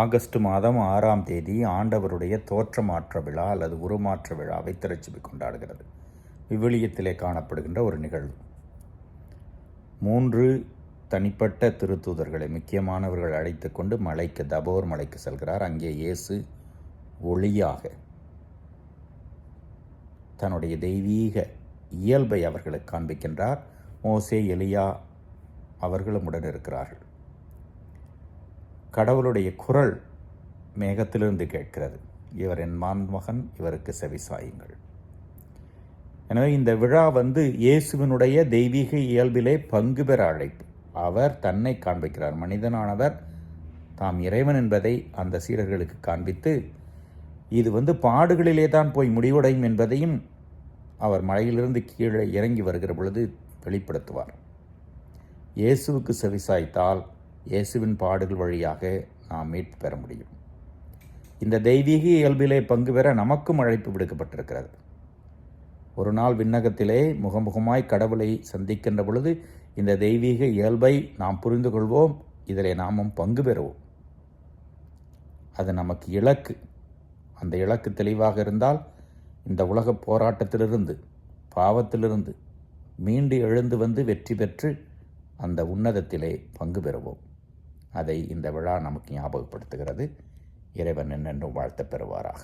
August மாதம் ஆறாம் தேதி ஆண்டவருடைய தோற்றமாற்ற விழா அல்லது உருமாற்ற விழாவை திருச்சிபி கொண்டாடுகிறது. விவிலியத்திலே காணப்படுகின்ற ஒரு நிகழ்வு. மூன்று தனிப்பட்ட திருத்தூதர்களை முக்கியமானவர்கள் அழைத்து கொண்டு மலைக்கு தபோர் மலைக்கு செல்கிறார். அங்கே இயேசு ஒளியாக தன்னுடைய தெய்வீக இயல்பை அவர்களுக்கு காண்பிக்கின்றார். மோசே எலியா அவர்களும் உடன் இருக்கிறார்கள். கடவுளுடைய குரல் மேகத்திலிருந்து கேட்கிறது. இவர் என் மான்மகன் இவருக்கு செவிசாயுங்கள் எனவே இந்த விழா வந்து இயேசுவினுடைய தெய்வீக இயல்பிலே பங்கு பெற அழைப்பு. அவர் தன்னை காண்பிக்கிறார். மனிதனானவர் தாம் இறைவன் என்பதை அந்த சீடர்களுக்கு காண்பித்து இது வந்து பாடுகளிலே தான் போய் முடிவடையும் என்பதையும் அவர் மலையிலிருந்து கீழே இறங்கி வருகிற பொழுது வெளிப்படுத்துவார். இயேசுவுக்கு செவிசாய்த்தால் இயேசுவின் பாடுகள் வழியாக நாம் மீட்பு பெற முடியும். இந்த தெய்வீக இயல்பிலே பங்கு பெற நமக்கும் அழைப்பு விடுக்கப்பட்டிருக்கிறது. ஒரு நாள் விண்ணகத்திலே முகமுகமாய் கடவுளை சந்திக்கின்ற பொழுது இந்த தெய்வீக இயல்பை நாம் புரிந்து கொள்வோம். இதில் நாமும் பங்கு பெறுவோம். அது நமக்கு இலக்கு. அந்த இலக்கு தெளிவாக இருந்தால் இந்த உலக போராட்டத்திலிருந்து பாவத்திலிருந்து மீண்டு எழுந்து வந்து வெற்றி பெற்று அந்த உன்னதத்திலே பங்கு பெறுவோம். அதை இந்த விழா நமக்கு ஞாபகப்படுத்துகிறது. இறைவன் என்னென்றும் வாழ்த்த பெறுவாராக.